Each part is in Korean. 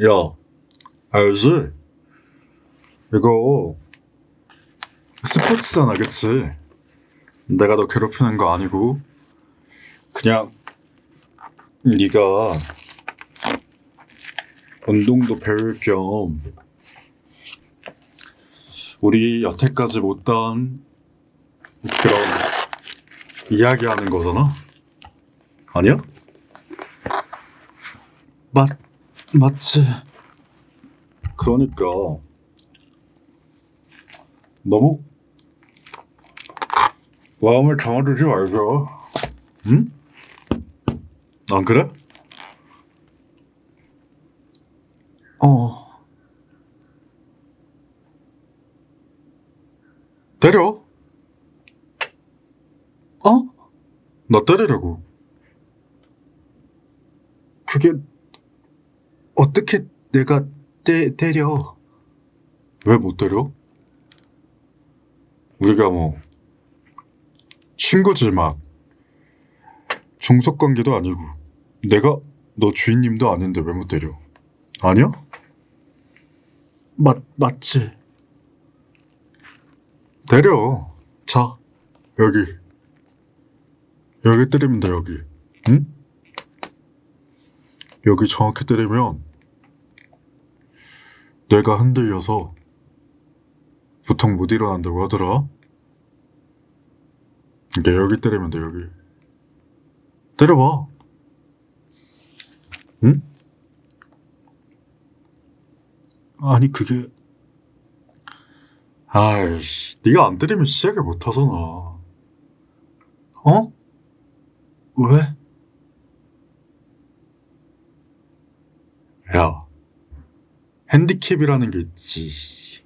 야, 알지? 이거 스포츠잖아, 그치? 내가 너 괴롭히는 거 아니고 그냥 네가 운동도 배울 겸 우리 여태까지 못한 그런 이야기하는 거잖아? 아니야? 맞, 맞지. 그러니까 너무 마음을 담아두지 말고 응? 안 그래? 어 때려 어? 나 때리려고 그게 어떻게 내가 때, 때려 왜 못 때려? 우리가 뭐 친구지 막 종속관계도 아니고 내가 너 주인님도 아닌데 왜 못 때려? 아니야? 맞 맞지. 때려. 자 여기 여기 때리면 돼 여기. 응? 여기 정확히 때리면 뇌가 흔들려서 보통 못 일어난다고 하더라. 이게 여기 때리면 돼 여기. 때려봐. 응? 아니 그게 아이씨 네가 안 때리면 시작을 못 하잖아. 어? 왜? 야 핸디캡이라는 게 있지.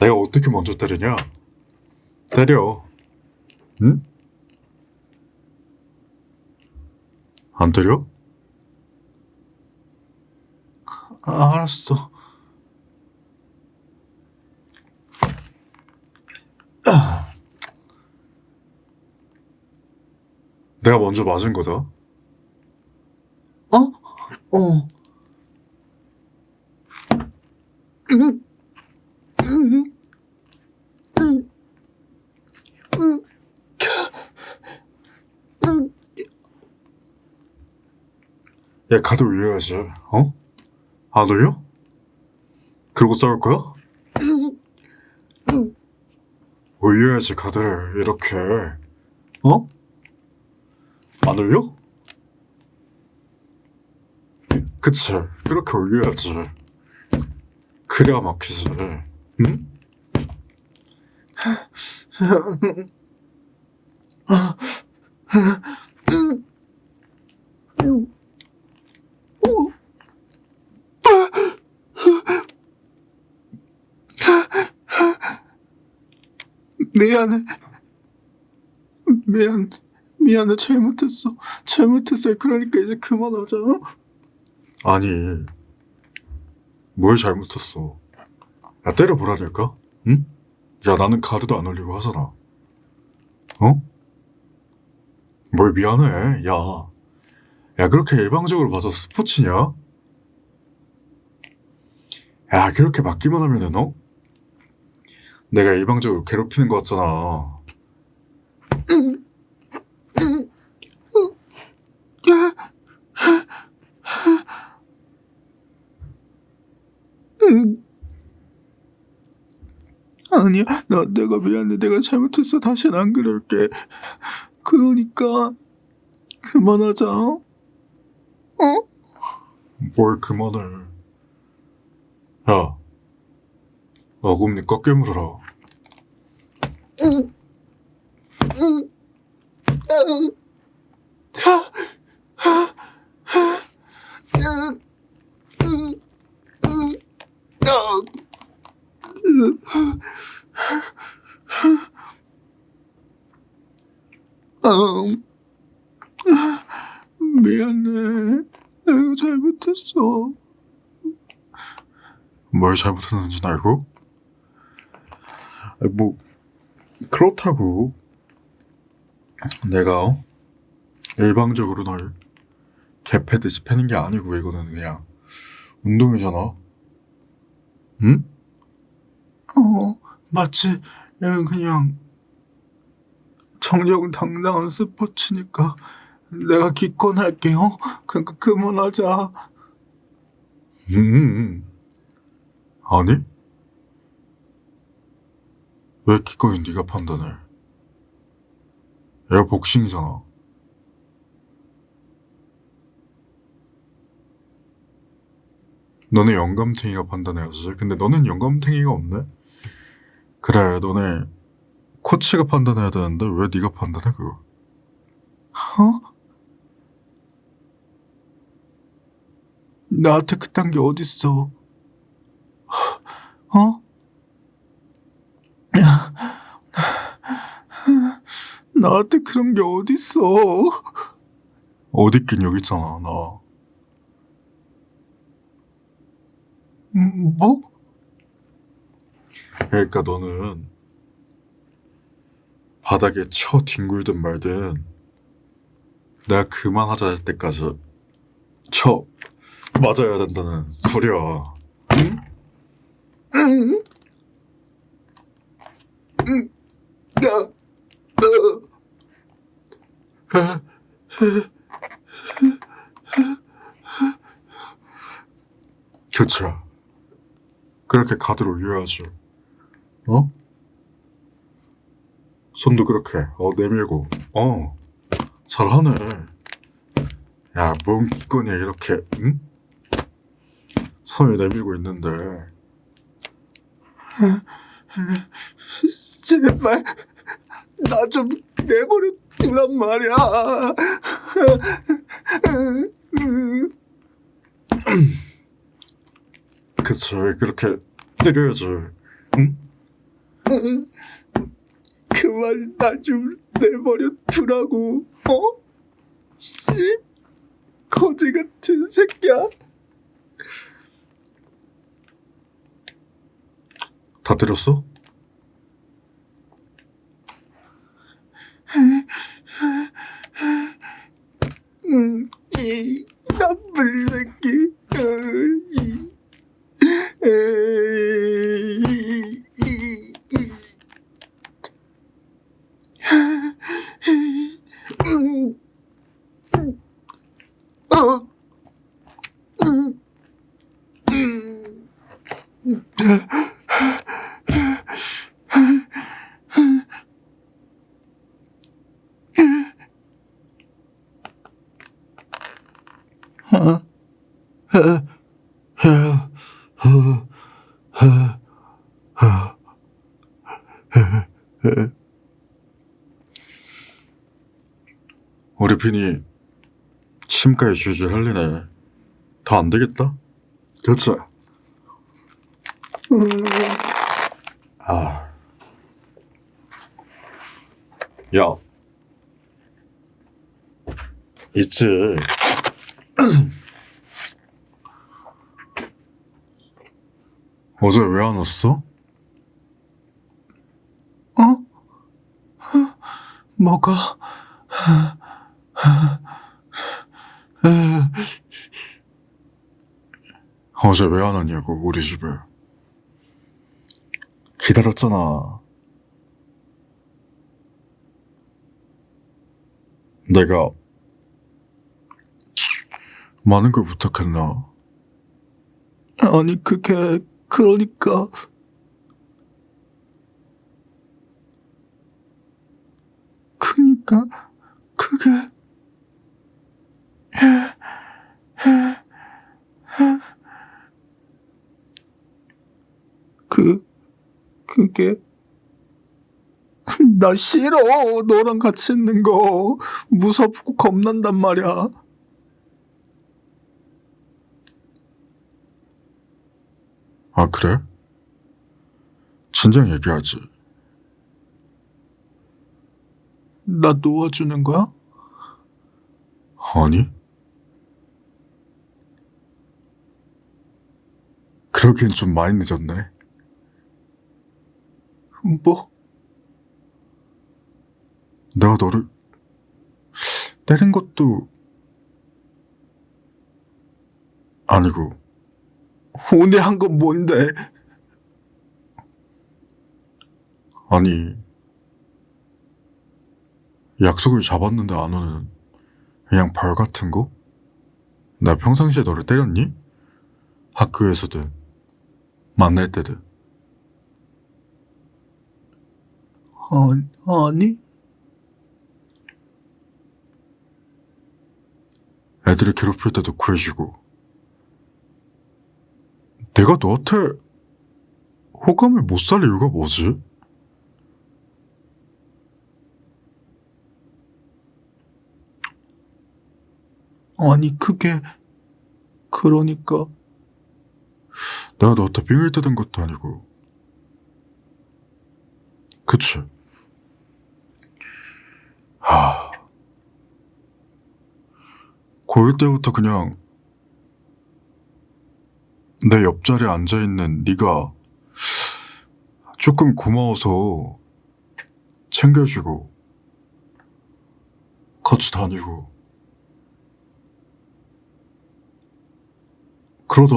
내가 어떻게 먼저 때리냐? 때려. 응? 안 때려? 아, 알았어. 내가 먼저 맞은 거다. 어? 어. 야, 카드 올려야지. 어? 안 올려? 그러고 싸울 거야? 올려야지, 카드를. 이렇게. 어? 안 올려? 그치. 그렇게 올려야지. 그래야 막히지. 응? 미안해. 미안, 미안해. 잘못했어. 잘못했어. 그러니까 이제 그만하자. 아니, 뭘 잘못했어? 야, 때려보라니까? 응? 야, 나는 카드도 안 올리고 하잖아. 어? 뭘 미안해. 야. 야, 그렇게 일방적으로 맞아서 스포츠냐? 야, 그렇게 맞기만 하면은, 너? 내가 일방적으로 괴롭히는 것 같잖아. 아니야, 나 내가 미안해. 내가 잘못했어. 다시는 안 그럴게. 그러니까 그만하자. 어? 뭘 그만해. 야, 어금니 꺾게 물어라. 음, 미안해. 내가 잘못했어. 뭘 잘못했는지 알고? 아, 뭐, 그렇다고. 내가, 어? 일방적으로 널 개패듯이 패는 게 아니고, 이거는 그냥, 운동이잖아. 응? 어, 마치 얘는 그냥 정정당당한 스포츠니까 내가 기권할게요. 그러니까 그만하자. 음. 아니? 왜 기꺼이 네가 판단해? 얘가 복싱이잖아. 너네 영감탱이가 판단해야지. 근데 너는 영감탱이가 없네? 그래, 너네 코치가 판단해야 되는데 왜 네가 판단해, 그거? 어? 나한테 그딴 게 어딨어? 어? 나한테 그런 게 어딨어? 어디 있긴 여기 있잖아, 나. 음, 뭐? 그러니까 너는 바닥에 쳐 뒹굴든 말든 내가 그만하자 할 때까지 쳐 맞아야 된다는 소리야. 나, 나. 그치. 그렇게 가드를 올려야지. 어? 손도 그렇게 어 내밀고 어 잘하네. 야, 뭔 기권이야 이렇게 응? 손을 내밀고 있는데 제발 나 좀 내버려 두란 말이야. 그치 그렇게 때려야지. 응? 그만 나 좀 내버려 두라고. 어? 씨, 거지 같은 새끼야. 다? 음. 어, 이, 이. 음, 음, 어, 음, 음. 우리 빈이 침가에 주지 할리네. 더안 되겠다? 그치? 아. 야. 있지. 어제 왜 안 왔어? 어? 뭐가? 어제 왜 안 왔냐고, 우리 집에. 기다렸잖아. 내가 많은 걸 부탁했나? 아니 그게 그러니까 그니까 그게 그 그게 나 싫어 너랑 같이 있는 거 무섭고 겁난단 말이야 아, 그래? 진작 얘기하지. 나 놓아주는 거야? 아니? 그러기엔 좀 많이 늦었네. 뭐? 내가 너를 때린 것도 아니고 오늘 한 건 뭔데? 아니, 약속을 잡았는데 안 오는 그냥 벌 같은 거? 나 평상시에 너를 때렸니? 학교에서든, 만날 때든. 아, 아니? 애들을 괴롭힐 때도 구해주고. 내가 너한테 호감을 못 살 이유가 뭐지? 아니, 그게, 그러니까, 내가 너한테 빙을 뜯은 것도 아니고. 그치? 하. 고1 때부터 그냥 내 옆자리에 앉아있는 네가 조금 고마워서 챙겨주고 같이 다니고 그러다.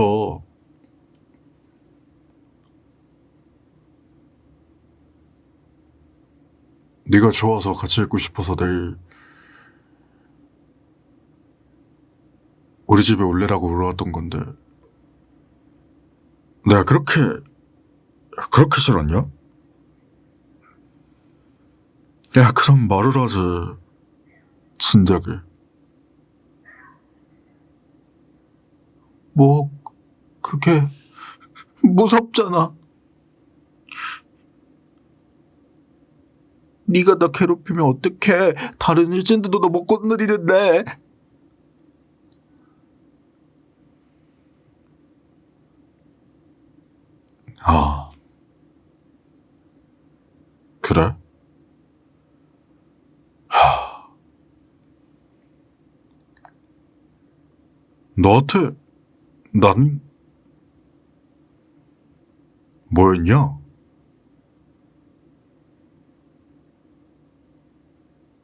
네가 좋아서 같이 있고 싶어서 내일 우리 집에 올래라고 물어왔던 건데 내가 그렇게 그렇게 싫었냐? 야 그럼 말을 하지. 진작에 뭐, 그게, 무섭잖아. 네가 나 괴롭히면 어떡해. 다른 일진들도 너 못 건드리는데. 아 그래? 하 너한테 난 뭐였냐?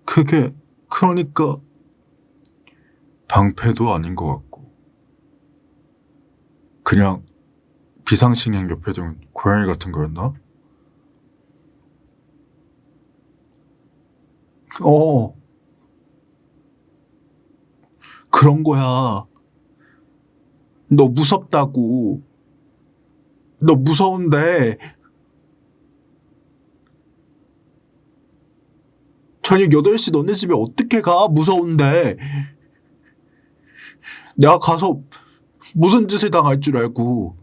그게, 그러니까, 방패도 아닌 것 같고 그냥 비상식량 옆에 둔 고양이 같은 거였나? 어. 그런 거야. 너 무섭다고. 너 무서운데. 저녁 8시 너네 집에 어떻게 가? 무서운데. 내가 가서 무슨 짓을 당할 줄 알고.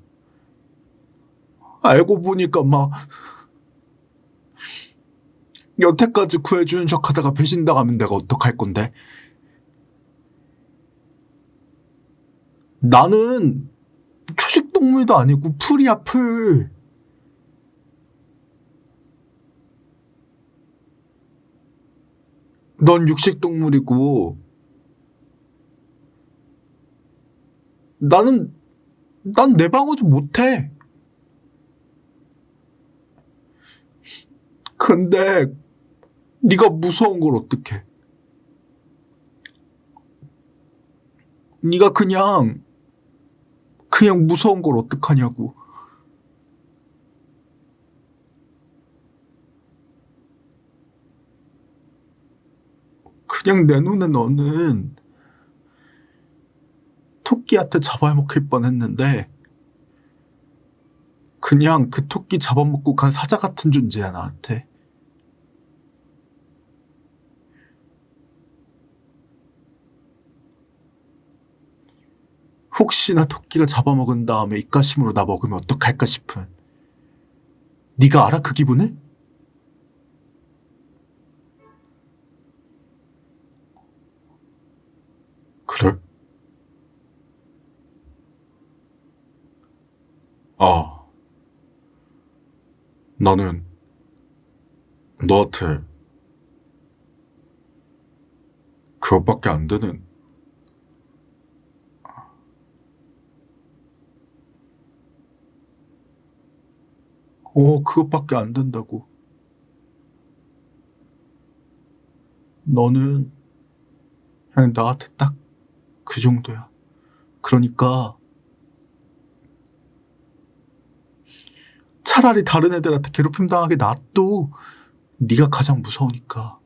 알고 보니까 막 여태까지 구해주는 척 하다가 배신당하면 내가 어떡할 건데? 나는 초식 동물도 아니고 풀이야, 풀. 넌 육식 동물이고, 나는, 난 내 방어도 못해. 근데 네가 무서운 걸 어떡해? 네가 그냥 그냥 무서운 걸 어떡하냐고. 그냥 내 눈에 너는 토끼한테 잡아먹힐 뻔했는데 그냥 그 토끼 잡아먹고 간 사자 같은 존재야 나한테. 혹시나 토끼가 잡아먹은 다음에 입가심으로 나 먹으면 어떡할까 싶은. 네가 알아 그 기분을? 그래? 아, 나는 너한테 그것밖에 안 되는 어, 그것밖에 안 된다고. 너는 그냥 나한테 딱 그 정도야. 그러니까 차라리 다른 애들한테 괴롭힘 당하게 놔도 네가 가장 무서우니까.